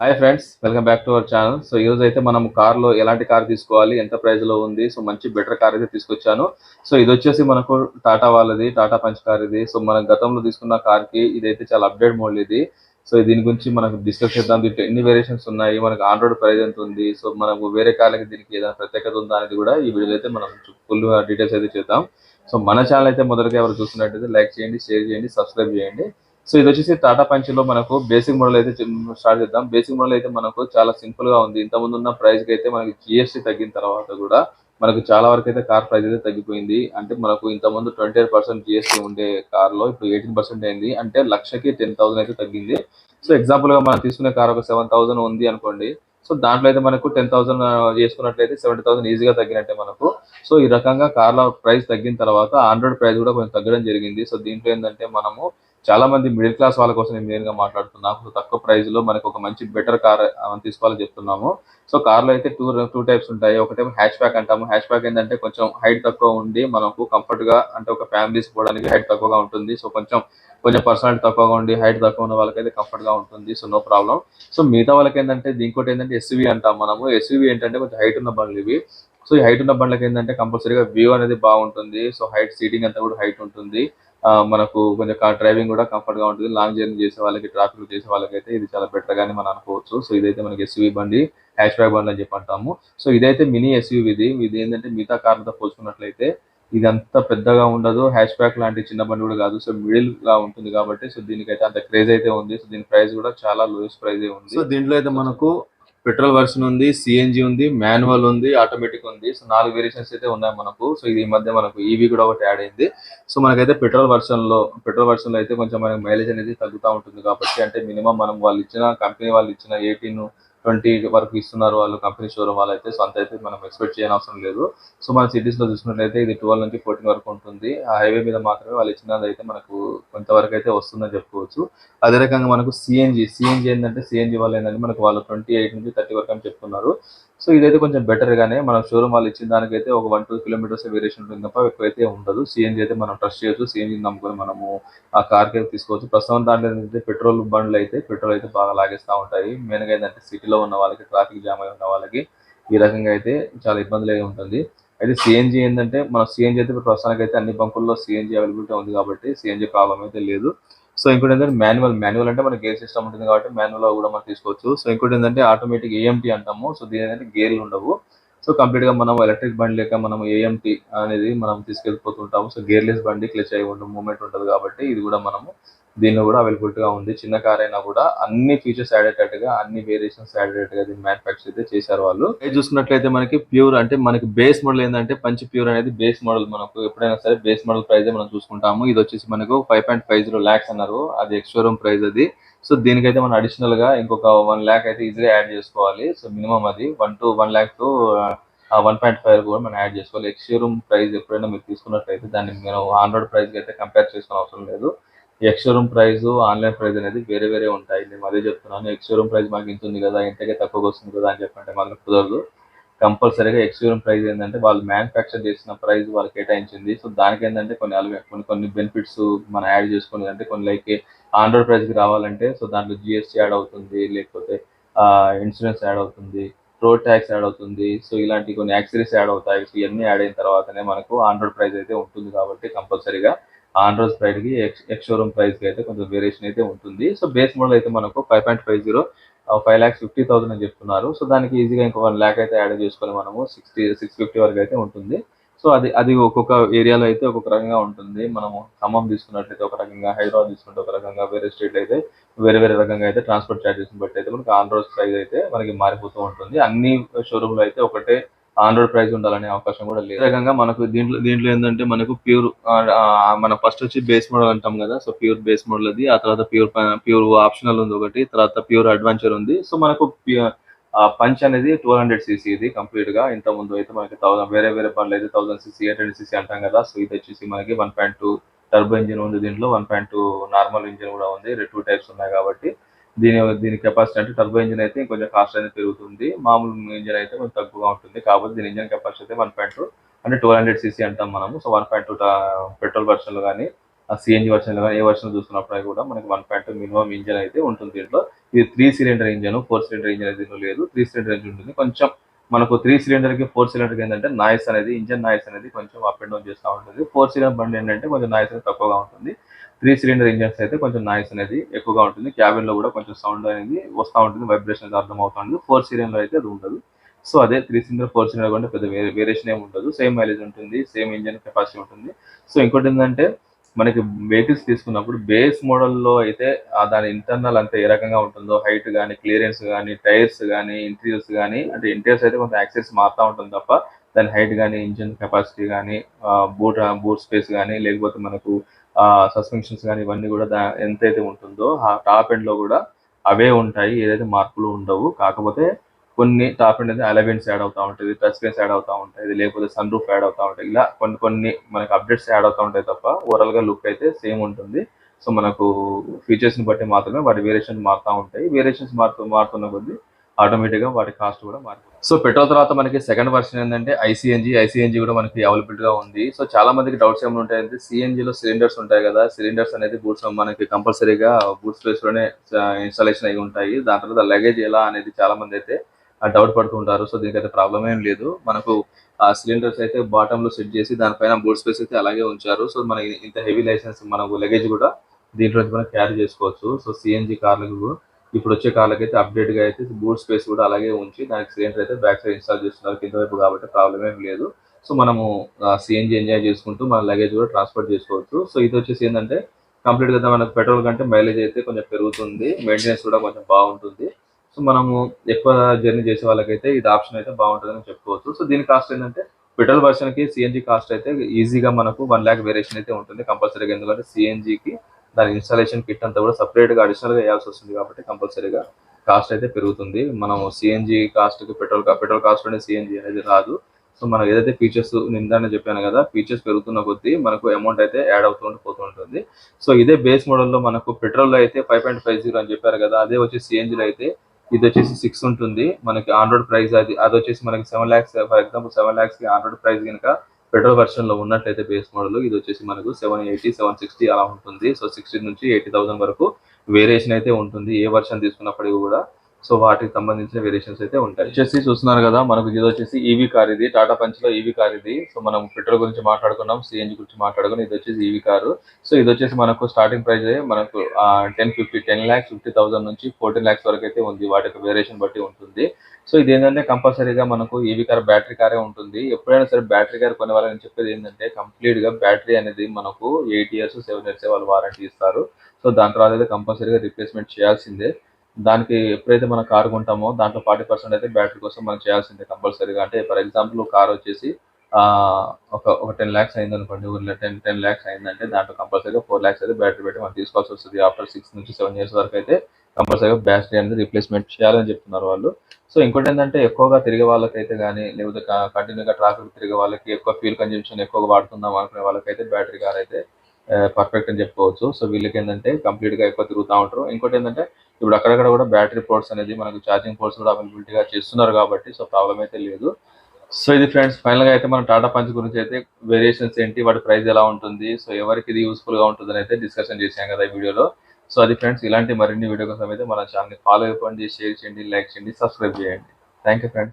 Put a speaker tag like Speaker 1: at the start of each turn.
Speaker 1: Hi friends welcome back to our channel so ఈరోజు అయితే మనం కార్లో ఎలాంటి కార్ తీసుకోవాలి ఎంత ప్రైస్లో ఉంది సో మంచి బెటర్ కార్ అయితే తీసుకొచ్చాను. సో ఇది వచ్చేసి మనకు టాటా వాళ్ళది టాటా పంచ్ కార్ ఇది. సో మనం గతంలో తీసుకున్న కార్కి ఇదైతే చాలా అప్డేట్ మోడల్ ఇది. సో దీని గురించి మనకు డిస్కస్ చేద్దాం. దీంట్లో ఎన్ని వేరియేషన్స్ ఉన్నాయి మనకు ఆన్ రోడ్ ప్రైస్ ఎంత ఉంది సో మనకు వేరే కార్లకి దీనికి ఏదైనా ప్రత్యేకత ఉందా అనేది కూడా ఈ వీడియోలో అయితే మనం ఫుల్ డీటెయిల్స్ అయితే చేద్దాం. సో మన ఛానల్ అయితే మొదటిగా ఎవరు చూస్తున్నట్టయితే లైక్ చేయండి షేర్ చేయండి సబ్స్క్రైబ్ చేయండి. సో ఇది వచ్చేసి టాటా పంచ్లో మనకు బేసిక్ మోడల్ అయితే స్టార్ట్ చేద్దాం. బేసిక్ మోడల్ అయితే మనకు చాలా సింపుల్గా ఉంది. ఇంత ముందు ఉన్న ప్రైస్కి అయితే మనకి జిఎస్టీ తగ్గిన తర్వాత కూడా మనకు చాలా వరకు అయితే కార్ ప్రైస్ అయితే తగ్గిపోయింది. అంటే మనకు ఇంత ముందు ట్వంటీ ఎయిట్ పర్సెంట్ జిఎస్టీ ఉండే కార్లో ఇప్పుడు ఎయిటీన్ పర్సెంట్ అయింది. అంటే లక్షకి టెన్ థౌసండ్ అయితే తగ్గింది. సో ఎగ్జాంపుల్గా మనం తీసుకునే కార్ ఒక సెవెన్ థౌసండ్ ఉంది అనుకోండి. సో దాంట్లో అయితే మనకు టెన్ థౌసండ్ చేసుకున్నట్లయితే సెవెంటీ థౌసండ్ ఈజీగా తగ్గినట్టే మనకు. సో ఈ రకంగా కార్ల ప్రైస్ తగ్గిన తర్వాత ఆండ్రాయిడ్ ప్రైస్ కూడా కొంచెం తగ్గడం జరిగింది. సో దీంట్లో ఏంటంటే మనము చాలా మంది మిడిల్ క్లాస్ వాళ్ళ కోసం నేను మెయిన్గా మాట్లాడుతున్నాను తక్కువ ప్రైస్లో మనకు ఒక మంచి బెటర్ కార్ తీసుకోవాలని చెప్తున్నాము. సో కార్లో అయితే టూ టూ టైప్స్ ఉంటాయి. ఒకటేమో హ్యాచ్ బ్యాక్ అంటాము. హ్యాచ్ బ్యాక్ ఏంటంటే కొంచెం హైట్ తక్కువ ఉండి మనకు కంఫర్ట్గా అంటే ఒక ఫ్యామిలీస్ పోవడానికి హైట్ తక్కువగా ఉంటుంది. సో కొంచెం కొంచెం పర్సనాలిటీ తక్కువగా ఉండి హైట్ తక్కువ ఉన్న వాళ్ళకైతే కంఫర్ట్గా ఉంటుంది. సో నో ప్రాబ్లం సో మిగతా వాళ్ళకి ఏంటంటే దీనికోటి ఏంటంటే ఎస్వి అంటాం మనము. ఎస్వి ఏంటంటే కొంచెం హైట్ ఉన్న బండ్లు ఇవి. సో ఈ హైట్ ఉన్న బండ్లకి ఏంటంటే కంపల్సరీగా వ్యూ అనేది బాగుంటుంది. సో హైట్ సీటింగ్ అంతా కూడా హైట్ ఉంటుంది. మనకు కొంచెం కార్ డ్రైవింగ్ కూడా కంఫర్ట్గా ఉంటుంది. లాంగ్ జర్నీ చేసే వాళ్ళకి ట్రాఫిక్ చేసే వాళ్ళకి అయితే ఇది చాలా బెటర్ గానే మనం అనుకోవచ్చు. సో ఇదైతే మనకి ఎస్యూవీ బండి హ్యాష్ బ్యాగ్ బండి అని చెప్పి అంటాము. సో ఇదైతే మినీ ఎస్యూవీ ఇది. ఇది ఏంటంటే మిగతా కార్లతో పోల్చుకున్నట్లయితే ఇది అంత పెద్దగా ఉండదు. హ్యాష్ బ్యాక్ లాంటి చిన్న బండి కూడా కాదు. సో మిడిల్గా ఉంటుంది కాబట్టి సో దీనికైతే అంత క్రేజ్ అయితే ఉంది. సో దీని ప్రైస్ కూడా చాలా లోయెస్ట్ ప్రైస్ ఉంది. సో దీంట్లో అయితే మనకు పెట్రోల్ వర్షన్ ఉంది సిఎన్జి ఉంది మాన్యువల్ ఉంది ఆటోమేటిక్ ఉంది. సో నాలుగు వేరియేషన్స్ అయితే ఉన్నాయి మనకు. సో ఇది ఈ మధ్య మనకు ఈవీ కూడా ఒకటి యాడ్ అయింది. సో మనకైతే పెట్రోల్ వర్షన్లో పెట్రోల్ వర్షన్లో అయితే కొంచెం మనకి మైలేజ్ అనేది తగ్గుతూ ఉంటుంది కాబట్టి అంటే మినిమం మనం వాళ్ళు ఇచ్చిన కంపెనీ వాళ్ళు ఇచ్చిన ఎయిటీన్ ట్వంటీ వరకు ఇస్తున్నారు వాళ్ళు కంపెనీ షోరూమ్ వాళ్ళు అయితే సో అంత అయితే మనం ఎక్స్పెక్ట్ చేయని అవసరం లేదు. సో మన సిటీస్లో చూసుకున్నట్లయితే ఇది ట్వెల్వ్ నుంచి ఫోర్టీన్ వరకు ఉంటుంది. ఆ హైవే మీద మాత్రమే వాళ్ళు ఇచ్చినది అయితే మనకు కొంతవరకు అయితే వస్తుందని చెప్పుకోవచ్చు. అదే రకంగా మనకు సిఎన్జి సిఎన్జి ఏంటంటే సిఎన్జి వాళ్ళు ఏంటంటే మనకు వాళ్ళు ట్వంటీ ఎయిట్ నుంచి థర్టీ వరకు అని చెప్తున్నారు. సో ఇదైతే కొంచెం బెటర్ గానే మన షోరూమ్ వాళ్ళు ఇచ్చిన దానికైతే ఒక వన్ టూ కిలోమీటర్స్ వేరియేషన్ ఉంటుంది తప్ప ఎక్కువైతే ఉండదు. సిఎన్జి అయితే మనం ట్రస్ట్ చేయొచ్చు. సిఎన్జీ నమ్ముకొని మనము ఆ కార్కి అయితే తీసుకోవచ్చు. ప్రస్తుతం దాంట్లో ఏంటంటే పెట్రోల్ బండ్లు అయితే పెట్రోల్ అయితే బాగా లాగేస్తూ ఉంటాయి. మెయిన్గా ఏంటంటే సిటీలో ఉన్న వాళ్ళకి ట్రాఫిక్ జామ్ అయి ఉన్న వాళ్ళకి ఈ రకంగా అయితే చాలా ఇబ్బందులు అయితే ఉంటుంది. అయితే సిఎన్జి ఏంటంటే మన సిఎన్జీ అయితే ఇప్పుడు ప్రస్తుతానికి అయితే అన్ని బంకుల్లో సిఎన్జి అవైలబిలిటీ ఉంది కాబట్టి సిఎన్జీ ప్రాబ్లం అయితే లేదు. సో ఇంకోటి ఏంటంటే మాన్యువల్ మాన్యువల్ అంటే మనకి గేర్ సిస్టమ్ ఉంటుంది కాబట్టి మాన్యువల్ కూడా మనం తీసుకోవచ్చు. సో ఇంకోటి ఏంటంటే ఆటోమేటిక్ ఏఎంటీ అంటాము. సో దీని ఏంటంటే గేర్లు ఉండవు. సో కంప్లీట్గా మనం ఎలక్ట్రిక్ బండి లేక మనం ఏఎంటీ అనేది మనం తీసుకెళ్ళిపోతుంటాము. సో గేర్లెస్ బండి క్లచ్ అయి ఉంటుంది మూమెంట్ ఉంటుంది కాబట్టి ఇది కూడా మనము దీనిలో కూడా అవైలబిలిటీ గా ఉంది. చిన్న కార్ అయినా కూడా అన్ని ఫీచర్స్ యాడ్ అయ్యేటట్టుగా అన్ని వేరియేషన్స్ యాడ్ అయ్యేట్టుగా దీన్ని మ్యానుఫ్యాక్చర్ అయితే చేశారు వాళ్ళు. ఇది చూసుకున్నట్లయితే మనకి ప్యూర్ అంటే మనకి బేస్ మోడల్ ఏంటంటే పంచ్ ప్యూర్ అనేది బేస్ మోడల్ మనకు ఎప్పుడైనా సరే బేస్ మోడల్ ప్రైస్ మనం చూసుకుంటాము. ఇది వచ్చేసి మనకు five point five zero lakhs అన్నారు. అది ఎక్స్ షోరూమ్ ప్రైస్ అది. సో దీనికైతే మనం అడిషనల్గా ఇంకొక వన్ ల్యాక్ అయితే ఈజీగా యాడ్ చేసుకోవాలి. సో మినిమం అది one two one lakh two one point five కూడా మనం యాడ్ చేసుకోవాలి. ఎక్స్ షోరూమ్ ప్రైస్ ఎప్పుడైనా మీరు తీసుకున్నట్లయితే దాన్ని మనం ఆండ్రాయిడ్ ప్రైస్కి అయితే కంపేర్ చేసుకునే అవసరం లేదు. ఎక్స్షోరూమ్ ప్రైస్ ఆన్లైన్ ప్రైస్ అనేది వేరే వేరే ఉంటాయి. నేను అదే చెప్తున్నాను. ఎక్స్షోరూమ్ ప్రైస్ మాకు ఇంత ఉంది కదా ఇంతకే తక్కువగా వస్తుంది కదా అని చెప్పంటే మాకు కుదరదు. కంపల్సరీగా ఎక్స్షోరూమ్ ప్రైస్ ఏంటంటే వాళ్ళు మ్యానుఫ్యాక్చర్ చేసిన ప్రైస్ వాళ్ళు కేటాయించింది. సో దానికి ఏంటంటే కొన్ని కొన్ని కొన్ని బెనిఫిట్స్ మనం యాడ్ చేసుకుని అంటే కొన్ని లైక్ ఆండ్రాయిడ్ ప్రైస్కి రావాలంటే సో దాంట్లో జిఎస్టీ యాడ్ అవుతుంది లేకపోతే ఇన్సూరెన్స్ యాడ్ అవుతుంది రోడ్ ట్యాక్స్ యాడ్ అవుతుంది. సో ఇలాంటి కొన్ని యాక్సరీస్ యాడ్ అవుతాయి. సో ఇవన్నీ యాడ్ అయిన తర్వాతనే మనకు ఆండ్రాయిడ్ ప్రైస్ అయితే ఉంటుంది కాబట్టి కంపల్సరీగా ఆండ్రాయిడ్ ప్రైస్కి ఎక్స్ ఎక్స్ షోరూమ్ ప్రైస్కి అయితే కొంచెం వేరియేషన్ అయితే ఉంటుంది. సో బేస్ మోడల్ అయితే మనకు five point five zero five lakhs fifty thousand అని చెప్తున్నారు. సో దానికి ఈజీగా ఇంకో వన్ ల్యాక్ అయితే యాడ్ చేసుకొని మనము సిక్స్టీ సిక్స్ ఫిఫ్టీ వరకు అయితే ఉంటుంది. సో అది అది ఒక్కొక్క ఏరియాలో అయితే ఒక్కొక్క రకంగా ఉంటుంది. మనము ఖమ్మం తీసుకున్నట్లయితే ఒక రకంగా హైదరాబాద్ తీసుకుంటే ఒక రకంగా వేరే స్టేట్ అయితే వేరే వేరే రకంగా అయితే ట్రాన్స్పోర్ట్ ఛార్జెస్ బట్టి అయితే మనకి ఆన్ రోజ్ ప్రైస్ అయితే మనకి మారిపోతూ ఉంటుంది. అన్ని షోరూమ్లో అయితే ఒకటే ఆన్ రోడ్ ప్రైస్ ఉండాలనే అవకాశం కూడా లేదు. రకంగా మనకు దీంట్లో దీంట్లో ఏంటంటే మనకు ప్యూర్ మన ఫస్ట్ వచ్చి బేస్ మోడల్ అంటాం కదా సో ప్యూర్ బేస్ మోడల్ అది. ఆ తర్వాత ప్యూర్ ప్యూర్ ఆప్షనల్ ఉంది ఒకటి తర్వాత ప్యూర్ అడ్వెంచర్ ఉంది. సో మనకు పంచ్ అనేది టూ హండ్రెడ్ సీసీ ఇది కంప్లీట్గా. ఇంత ముందు అయితే మనకి థౌసండ్ వేరే వేరే బండ్లు అయితే thousand CC eight hundred CC అంటాం కదా. సో ఇది వచ్చేసి మనకి one point two turbo engine ఉంది దీంట్లో one point two normal engine కూడా ఉంది. టూ టైప్స్ ఉన్నాయి కాబట్టి. దీని దీని కెపాసిటీ అంటే టర్బో ఇంజిన్ అయితే కొంచెం కాస్ట్ అనేది పెరుగుతుంది. మామూలు ఇంజిన్ అయితే కొంచెం తక్కువగా ఉంటుంది. కాబట్టి దీని ఇంజిన్ కెపాసిటీ అయితే వన్ పాయింట్ టూ అంటే ట్వెల్వ్ హండ్రెడ్ సీసీ అంటాం మనము. So one point two petrol వర్షన్లు కానీ సిఎన్జి వర్షన్లు కానీ ఏ వర్షన్ చూసుకున్నప్పుడు కూడా మనకి వన్ పాయింట్ మినిమం ఇంజన్ అయితే ఉంటుంది దీంట్లో. ఇది three cylinder engine four cylinder engine అయితే లేదు. త్రీ సిలిండర్ ఇంజిన్ ఉంటుంది. కొంచెం మనకు త్రీ సిలిండర్కి ఫోర్ సిలిండర్కి ఏంటంటే నాయిస్ అనేది ఇంజన్ నాయిస్ అనేది కొంచెం అప్ అండ్ డౌన్ చేస్తూ ఉంటుంది. ఫోర్ సిలిండర్ బండి ఏంటంటే కొంచెం నాయిస్ అనేది తక్కువగా ఉంటుంది. త్రీ సిలిండర్ ఇంజన్స్ అయితే కొంచెం నాయిస్ అనేది ఎక్కువగా ఉంటుంది. క్యాబిన్లో కూడా కొంచెం సౌండ్ అనేది వస్తూ ఉంటుంది వైబ్రేషన్ అర్థం అవుతా ఉంటుంది ఫోర్ సిలిండర్ అయితే అది ఉండదు. సో అదే త్రీ సిలిండర్ ఫోర్ సిలిండర్ కంటే పెద్ద వేరియేషన్ ఏమి ఉండదు. సేమ్ మైలేజ్ ఉంటుంది సేమ్ ఇంజన్ కెపాసిటీ ఉంటుంది. సో ఇంకోటి ఏంటంటే మనకి వెహికల్స్ తీసుకున్నప్పుడు బేస్ మోడల్లో అయితే దాని ఇంటర్నల్ అంతా ఏ రకంగా ఉంటుందో హైట్ కానీ క్లియరెన్స్ కానీ టైర్స్ కానీ ఇంటీరియర్స్ కానీ అంటే ఇంటీరియర్స్ అయితే కొంత యాక్సెస్ మారుతూ ఉంటుంది తప్ప దాని హైట్ కానీ ఇంజిన్ కెపాసిటీ కానీ బూట్ బూట్ స్పేస్ కానీ లేకపోతే మనకు సస్పెన్షన్స్ కానీ ఇవన్నీ కూడా ఎంతైతే ఉంటుందో ఆ టాప్ ఎండ్లో కూడా అవే ఉంటాయి. ఏదైతే మార్పులు ఉండవు. కాకపోతే కొన్ని టాప్ ఎండ్ అయితే అలవెన్స్ యాడ్ అవుతా ఉంటుంది టచ్ స్క్రీన్స్ యాడ్ అవుతా ఉంటాయి. లేకపోతే సన్ రూఫ్ యాడ్ అవుతా ఉంటాయి. ఇలా కొన్ని కొన్ని మనకి అప్డేట్స్ యాడ్ అవుతా ఉంటాయి తప్ప ఓవరాల్గా లుక్ అయితే సేమ్ ఉంటుంది. సో మనకు ఫీచర్స్ని బట్టి మాత్రమే వాటి వేరియేషన్ మారుతూ ఉంటాయి. వేరియేషన్స్ మారుతూ మారుతున్న కొద్దీ ఆటోమేటిక్గా వాటి కాస్ట్ కూడా మారిపోతుంది. సో పెట్రోల్ తర్వాత మనకి సెకండ్ వర్షన్ ఏంటంటే ఐసీఎన్జీ ఐసీఎన్జీ కూడా మనకి అవైలబిలిటీ గా ఉంది. సో చాలా మందికి డౌట్స్ ఏమైనా ఉంటాయంటే సిఎన్జి లో సిలిండర్స్ ఉంటాయి కదా సిలిండర్స్ అనేది బూట్స్ మనకి కంపల్సరీగా బూట్ స్పేస్లోనే ఇన్స్టాలేషన్ అయి ఉంటాయి. దాని తర్వాత లగేజ్ ఎలా అనేది చాలా మంది అయితే డౌట్ పడుతుంటారు సో దీనికైతే ప్రాబ్లం ఏం లేదు. మనకు ఆ సిలిండర్స్ అయితే బాటమ్లో సెట్ చేసి దానిపైన బూట్ స్పేస్ అయితే అలాగే ఉంచారు. సో మనకి ఇంత హెవీ లైసెన్స్ మనకు లగేజ్ కూడా దీంట్లో మనం క్యారీ చేసుకోవచ్చు. సో సిఎన్జి కార్లకు ఇప్పుడు వచ్చే కార్లకి అయితే అప్డేట్గా అయితే బూట్ స్పేస్ కూడా అలాగే ఉంచి దానికి సిలిండర్ అయితే బ్యాక్ సైడ్ ఇన్స్టాల్ చేస్తున్నారు. కింద వైపు కాబట్టి ప్రాబ్లం ఏం లేదు. సో మనము సిఎన్జి ఎంజాయ్ చేసుకుంటూ మన లగేజ్ కూడా ట్రాన్స్పోర్ట్ చేసుకోవచ్చు. సో ఇది వచ్చేసి ఏంటంటే కంప్లీట్గా మనకు పెట్రోల్ కంటే మైలేజ్ అయితే కొంచెం పెరుగుతుంది. మెయింటెనెన్స్ కూడా కొంచెం బాగుంటుంది. సో మనము ఎక్కువ జర్నీ చేసే వాళ్ళకైతే ఇది ఆప్షన్ అయితే బాగుంటుందని చెప్పుకోవచ్చు. సో దీని కాస్ట్ ఏంటంటే పెట్రోల్ వర్షన్కి సిఎన్జి కాస్ట్ అయితే ఈజీగా మనకు వన్ ల్యాక్ వేరియేషన్ అయితే ఉంటుంది. కంపల్సరీగా ఎందుకంటే సిఎన్జికి దాని ఇన్స్టాలేషన్ కిట్ అంతా కూడా సపరేట్గా గా వేయాల్సి వస్తుంది కాబట్టి కంపల్సరీగా కాస్ట్ అయితే పెరుగుతుంది. మనం సిఎన్జి కాస్ట్కి పెట్రోల్ పెట్రోల్ కాస్ట్ అనేది సిఎన్జి అనేది రాదు. సో మనం ఏదైతే ఫీచర్స్ నిందానే చెప్పాను కదా ఫీచర్స్ పెరుగుతున్న కొద్దీ మనకు అమౌంట్ అయితే యాడ్ అవుతూ పోతూ ఉంటుంది. సో ఇదే బేస్ మోడల్లో మనకు పెట్రోల్ అయితే ఫైవ్ పాయింట్ ఫైవ్ జీరో అని చెప్పారు కదా అదే వచ్చి సిఎన్జిలో అయితే ఇది వచ్చేసి సిక్స్ ఉంటుంది. మనకి ఆన్ రోడ్ ప్రైస్ అది అది వచ్చేసి మనకి seven lakhs for example seven ల్యాక్స్కి on road price కనుక పెట్రోల్ వర్షన్లో ఉన్నట్లయితే బేస్ మోడల్ ఇది వచ్చేసి మనకు సెవెన్ ఎయిటీ సెవెన్ సిక్స్టీ అలా ఉంటుంది. సో సిక్స్టీ నుంచి ఎయిటీ థౌసండ్ వరకు వేరియేషన్ అయితే ఉంటుంది. ఏ వర్షన్ తీసుకున్నప్పటికీ కూడా సో వాటికి సంబంధించిన వేరియేషన్స్ అయితే ఉంటాయి. వచ్చేసి చూస్తున్నారు కదా మనకు ఇది వచ్చేసి ఈవీ కార్ ఇది. టాటా పంచ్లో ఈవీ కార్ ఇది. సో మనం పెట్రోల్ గురించి మాట్లాడుకున్నాం సిఎన్జి గురించి మాట్లాడుకున్నాం ఇది వచ్చేసి ఈవీ కారు సో ఇది వచ్చేసి మనకు స్టార్టింగ్ ప్రైస్ మనకు ten fifty ten lakhs fifty thousand నుంచి ఫోర్టీన్ ల్యాక్స్ వరకు అయితే ఉంది. వాటి యొక్క వేరియేషన్ బట్టి ఉంటుంది. సో ఇది ఏంటంటే కంపల్సరీగా మనకు ఈవీ కార్ బ్యాటరీ కారే ఉంటుంది. ఎప్పుడైనా సరే బ్యాటరీ కార్ కొనే వాళ్ళని చెప్పేది ఏంటంటే కంప్లీట్గా బ్యాటరీ అనేది మనకు ఎయిట్ ఇయర్స్ సెవెన్ ఇయర్స్ వాళ్ళు వారంటీ ఇస్తారు. సో దాని తర్వాత అయితే కంపల్సరీగా రిప్లేస్మెంట్ చేయాల్సిందే. దానికి ఎప్పుడైతే మనం కారు కొంటామో దాంట్లో ఫార్టీ పర్సెంట్ అయితే బ్యాటరీ కోసం మనం చేయాల్సిందే కంపల్సరీగా. అంటే ఫర్ ఎగ్జాంపుల్ కార్ వచ్చేసి ఒక ఒక టెన్ ల్యాక్స్ అయింది అనుకోండి టెన్ టెన్ ల్యాక్స్ అయిందంటే దాంట్లో కంపల్సరీగా ఫోర్ ల్యాక్స్ అయితే బ్యాటరీ పెట్టి మనం తీసుకోవాల్సి వస్తుంది. ఆఫ్టర్ సిక్స్ నుంచి సెవెన్ ఇయర్స్ వరకు అయితే కంపల్సరీగా బ్యాటరీ అనేది రిప్లేస్మెంట్ చేయాలని చెప్తున్నారు వాళ్ళు. సో ఇంకోటి ఏంటంటే ఎక్కువగా తిరిగే వాళ్ళకైతే కానీ లేకపోతే కంటిన్యూగా ట్రాఫిక్ తిరిగే వాళ్ళకి ఎక్కువ ఫ్యూల్ కన్జంప్షన్ ఎక్కువగా వాడుతున్నాం అనుకునే వాళ్ళకైతే బ్యాటరీ కార్ అయితే పర్ఫెక్ట్ అని చెప్పుకోవచ్చు. సో వీళ్ళకి ఏంటంటే కంప్లీట్గా ఎక్కువ తిరుగుతూ ఉంటారు. ఇంకోటి ఏంటంటే ఇప్పుడు అక్కడక్కడ కూడా బ్యాటరీ పోర్ట్స్ అనేది మనకు ఛార్జింగ్ పోర్ట్స్ కూడా అవైలబిలిటీ గా చేస్తున్నారు కాబట్టి సో ప్రాబ్లం అయితే లేదు. సో ఇది ఫ్రెండ్స్ ఫైనల్గా అయితే మనం టాటా పంచ్ గురించి అయితే వేరియేషన్స్ ఏంటి వాటి ప్రైస్ ఎలా ఉంటుంది సో ఎవరికి ఇది యూస్ఫుల్గా ఉంటుంది అయితే డిస్కషన్ చేశాం కదా ఈ వీడియోలో. సో అది ఫ్రెండ్స్ ఇలాంటి మరిన్ని వీడియో కోసం అయితే మన ఛానల్ ఫాలో అయిపోండి షేర్ చేయండి లైక్ చేయండి సబ్స్క్రైబ్ చేయండి థ్యాంక్ యూ ఫ్రెండ్స్